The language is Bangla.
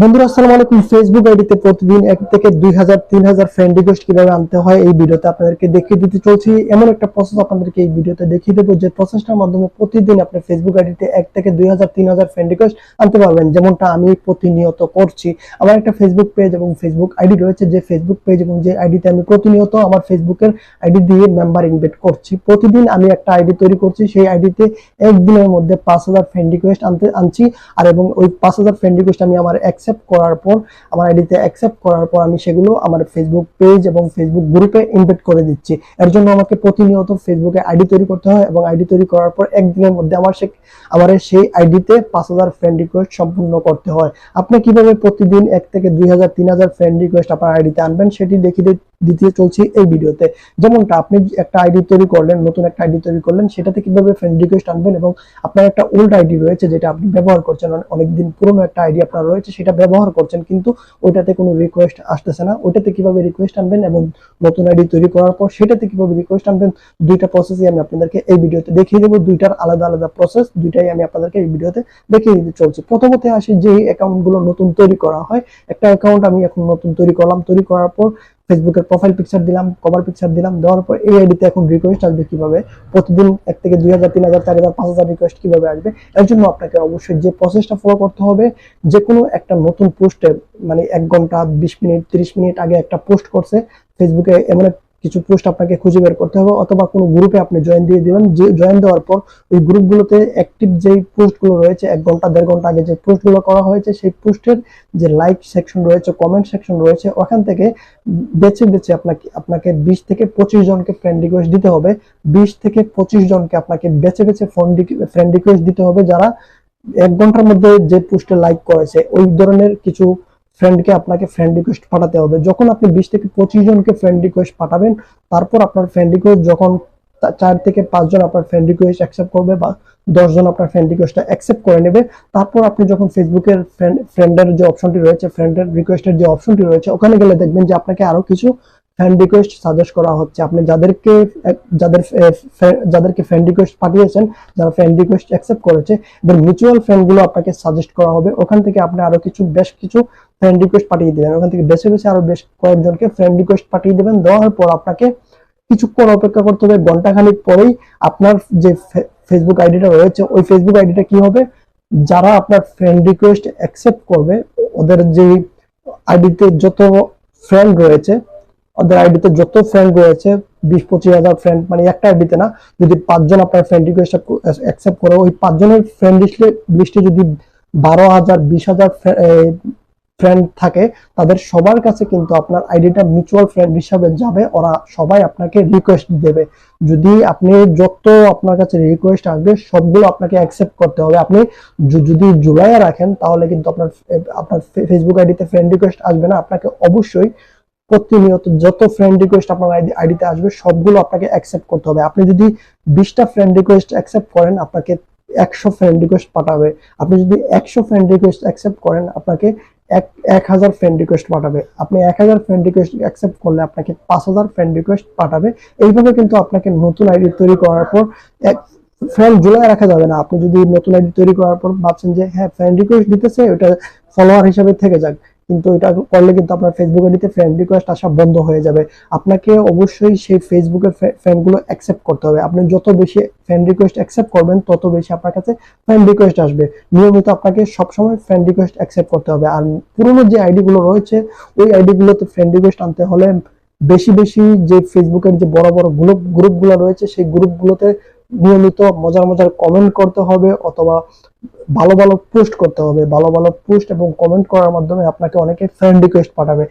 বন্ধুরা, আসসালামু আলাইকুম। ফেসবুক আইডিতে প্রতিদিন এক থেকে দুই হাজার, তিন হাজার ফ্রেন্ড রিকোয়েস্ট কীভাবে আনতে হয় এই ভিডিওতে আপনাদেরকে দেখিয়ে দিতে চলছি। এমন একটা প্রসেস আপনাদেরকে এই ভিডিওতে দেখিয়ে দেবো যে প্রসেসটার মাধ্যমে প্রতিদিন আপনি ফেসবুক আইডিতে এক থেকে দুই হাজার, তিন হাজার ফ্রেন্ড রিকোয়েস্ট আনতে পারবেন। যেমনটা আমি প্রতিনিয়ত করছি। আমার একটা ফেসবুক পেজ এবং ফেসবুক আইডি রয়েছে। যে ফেসবুক পেজ এবং যে আইডিতে আমি প্রতিনিয়ত আমার ফেসবুকের আইডি দিয়ে মেম্বার ইনভাইট করছি। প্রতিদিন আমি একটা আইডি তৈরি করছি। সেই আইডিতে একদিনের মধ্যে পাঁচ হাজার ফ্রেন্ড রিকোয়েস্ট আনতে, আনছি। আর এবং ওই পাঁচ হাজার ফ্রেন্ড রিকোয়েস্ট আমি আমার অ্যাকসেপ্ট করার পর, আমার আইডিতে অ্যাকসেপ্ট করার পর আমি সেগুলো আমার ফেসবুক পেজ এবং ফেসবুক গ্রুপে ইনভাইট করে দিচ্ছি। এর জন্য আমাকে প্রতিনিয়ত ফেসবুকে আইডি তৈরি করতে হয় এবং আইডি তৈরি করার পর একদিনের মধ্যে আমার সে আমার সেই আইডিতে পাঁচ হাজার ফ্রেন্ড রিকোয়েস্ট সম্পূর্ণ করতে হয়। আপনি কীভাবে প্রতিদিন এক থেকে দুই হাজার, তিন হাজার ফ্রেন্ড রিকোয়েস্ট আপনার আইডিতে আনবেন সেটি দেখিয়ে দি- দিতে চলছি এই ভিডিওতে। যেমনটা আপনি একটা আইডি তৈরি করলেন, নতুন একটা আইডি তৈরি করলেন, সেটাতে কীভাবে ফ্রেন্ড রিকোয়েস্ট আনবেন এবং আপনার একটা ওল্ড আইডি রয়েছে যেটা আপনি ব্যবহার করছেন অনে- অনেকদিন পুরনো একটা আইডি আপনার রয়েছে, সেটা ব্যবহার করছেন, কিন্তু ওইটাতে কোনো রিকোয়েস্ট আসতেছে না। ওইটাতে কীভাবে রিকোয়েস্ট আনবেন এবং নতুন আইডি তৈরি করার পর সেটাতে কীভাবে রিকোয়েস্ট আনবেন, দুইটা প্রসেসই আমি আপনাদেরকে এই ভিডিওতে দেখিয়ে দেবো। দুইটার আলাদা আলাদা প্রসেস দুইটাই আমি আপনাদেরকে এই ভিডিওতে দেখিয়ে দিতে চলছি। প্রথমত আসি যে অ্যাকাউন্টগুলো নতুন তৈরি করা হয়, একটা অ্যাকাউন্ট আমি এখন নতুন তৈরি করলাম। তৈরি করার পর ফেসবুকের প্রোফাইল পিকচার দিলাম কভার পিকচার দিলাম, দেওয়ার পর এই আইডিতে এখন রিকোয়েস্ট আসবে কীভাবে? প্রতিদিন এক থেকে দুই হাজার, তিন হাজার, চার হাজার, পাঁচ হাজার রিকোয়েস্ট কীভাবে আসবে? এর জন্য আপনাকে অবশ্যই যে প্রসেসটা ফলো করতে হবে যে কোনো একটা নতুন পোস্টে মানে এক ঘণ্টা, বিশ মিনিট, তিরিশ মিনিট আগে একটা পোস্ট করছে ফেসবুকে এমন এক কিছু পোস্ট আপনাকে খুঁজে বের করতে হবে অথবা কোনো গ্রুপে আপনি জয়েন দিয়ে দিবেন। যে জয়েন দেওয়ার পর ওই গ্রুপগুলোতে অ্যাক্টিভ যেই পোস্টগুলো রয়েছে, এক ঘণ্টা, দেড় ঘণ্টা আগে যে পোস্টগুলো করা হয়েছে, সেই পোস্টের যে লাইক সেকশন রয়েছে কমেন্ট সেকশন রয়েছে, ওখান থেকে বেছে বেছে আপনাকে আপনাকে বিশ থেকে পঁচিশ জনকে ফ্রেন্ড রিকোয়েস্ট দিতে হবে। বিশ থেকে পঁচিশ জনকে আপনাকে বেছে বেছে ফোন ফ্রেন্ড রিকোয়েস্ট দিতে হবে যারা এক ঘণ্টার মধ্যে যে পোস্টে লাইক করেছে, ওই ধরনের কিছু ফ্রেন্ডকে আপনাকে ফ্রেন্ড রিকোয়েস্ট পাঠাতে হবে। যখন আপনি বিশ থেকে পঁচিশ জনকে ফ্রেন্ড রিকোয়েস্ট পাঠাবেন, তারপর আপনার ফ্রেন্ড রিকোয়েস্ট যখন চার থেকে পাঁচজন আপনার ফ্রেন্ড রিকোয়েস্ট অ্যাকসেপ্ট করবে বা দশজন আপনার ফ্রেন্ড রিকোয়েস্টটা অ্যাকসেপ্ট করে নেবে, তারপর আপনি যখন ফেসবুকের ফ্রেন্ড ফ্রেন্ডের যে অপশনটি রয়েছে ফ্রেন্ডের রিকোয়েস্টের যে অপশনটি রয়েছে, ওখানে গেলে দেখবেন যে আপনাকে আরও কিছু ফ্রেন্ড রিকোয়েস্ট সাজেস্ট করা হচ্ছে। আপনি যাদেরকে, যাদের যাদেরকে ফ্রেন্ড রিকোয়েস্ট পাঠিয়েছেন, যারা ফ্রেন্ড রিকোয়েস্ট অ্যাকসেপ্ট করেছে, এদের মিউচুয়াল ফ্রেন্ডগুলো আপনাকে সাজেস্ট করা হবে। ওখান থেকে আপনি আরও কিছু, বেশ কিছু ফ্রেন্ড রিকোয়েস্ট পাঠিয়ে দেবেন। ওখান থেকে বেছে বেছে আরও বেশ কয়েকজনকে ফ্রেন্ড রিকোয়েস্ট পাঠিয়ে দেবেন। দেওয়ার পর আপনাকে কিছুক্ষণ অপেক্ষা করতে হবে। ঘন্টাখানিক পরেই আপনার যে ফেসবুক আইডিটা রয়েছে, ওই ফেসবুক আইডিটা কি হবে? যারা আপনার ফ্রেন্ড রিকোয়েস্ট অ্যাকসেপ্ট করবে, ওদের যে আইডিতে যত ফ্রেন্ড রয়েছে ওদের আইডিতে যত ফ্রেন্ড রয়েছে, বিশ, পঁচিশ হাজার ফ্রেন্ড মানে একটা আইডিতে না, যদি পাঁচজন আপনার ফ্রেন্ড রিকোয়েস্ট অ্যাকসেপ্ট করে ওই পাঁচজনের ফ্রেন্ড লিস্টে লিস্টে যদি বারো হাজার, বিশ হাজার ফ্রেন্ড থাকে, তাদের সবার কাছে কিন্তু আপনার আইডিটা মিউচুয়াল ফ্রেন্ড হিসাবে যাবে, ওরা সবাই আপনাকে রিকোয়েস্ট দেবে। যদি আপনি যত আপনার কাছে রিকোয়েস্ট আসবে, সবগুলো আপনাকে অ্যাকসেপ্ট করতে হবে। আপনি যদি জুলাইয়ে রাখেন, তাহলে কিন্তু আপনার আপনার ফেসবুক আইডিতে ফ্রেন্ড রিকোয়েস্ট আসবে না। আপনাকে অবশ্যই প্রতিনিয়ত যত ফ্রেন্ড রিকোয়েস্ট আপনার আইডি আইডিতে আসবে, সবগুলো আপনাকে অ্যাকসেপ্ট করতে হবে। আপনি যদি বিশটা ফ্রেন্ড রিকোয়েস্ট অ্যাকসেপ্ট করেন, আপনাকে একশো ফ্রেন্ড রিকোয়েস্ট পাঠাবে। আপনি যদি একশো ফ্রেন্ড রিকোয়েস্ট অ্যাকসেপ্ট করেন, আপনাকে এক এক হাজার ফ্রেন্ড রিকোয়েস্ট পাঠাবে। আপনি এক হাজার ফ্রেন্ড রিকোয়েস্ট অ্যাকসেপ্ট করলে আপনাকে পাঁচ হাজার ফ্রেন্ড রিকোয়েস্ট পাঠাবে। এইভাবে কিন্তু আপনাকে নতুন আইডি তৈরি করার পর এক ফ্রেন্ড জুলাই রাখা যাবে না। আপনি যদি নতুন আইডি তৈরি করার পর ভাবছেন যে হ্যাঁ ফ্রেন্ড রিকোয়েস্ট দিতেছে ওটা ফলোয়ার হিসাবে থেকে যাক। কিন্তু এটা করলে কিন্তু আপনার ফেসবুক আইডিতে ফ্রেন্ড রিকোয়েস্ট আসা বন্ধ হয়ে যাবে। আপনাকে অবশ্যই সেই ফেসবুকের ফ্রেন্ডগুলো অ্যাকসেপ্ট করতে হবে। আপনি যত বেশি ফ্রেন্ড রিকোয়েস্ট অ্যাকসেপ্ট করবেন, তত বেশি আপনার কাছে ফ্রেন্ড রিকোয়েস্ট আসবে। নিয়মিত আপনাকে সবসময় ফ্রেন্ড রিকোয়েস্ট অ্যাকসেপ্ট করতে হবে। আর পুরোনো যে আইডি গুলো রয়েছে, ওই আইডি গুলোতে ফ্রেন্ড রিকোয়েস্ট আনতে হলে বেশি বেশি যে ফেসবুকের যে বড় বড় গ্রুপ গ্রুপগুলো রয়েছে, সেই গ্রুপগুলোতে নিয়মিত মজার মজার কমেন্ট করতে হবে অথবা ভালো ভালো পোস্ট করতে হবে। ভালো ভালো পোস্ট এবং কমেন্ট করার মাধ্যমে আপনাকে অনেকে ফ্রেন্ড রিকোয়েস্ট পাঠাবে।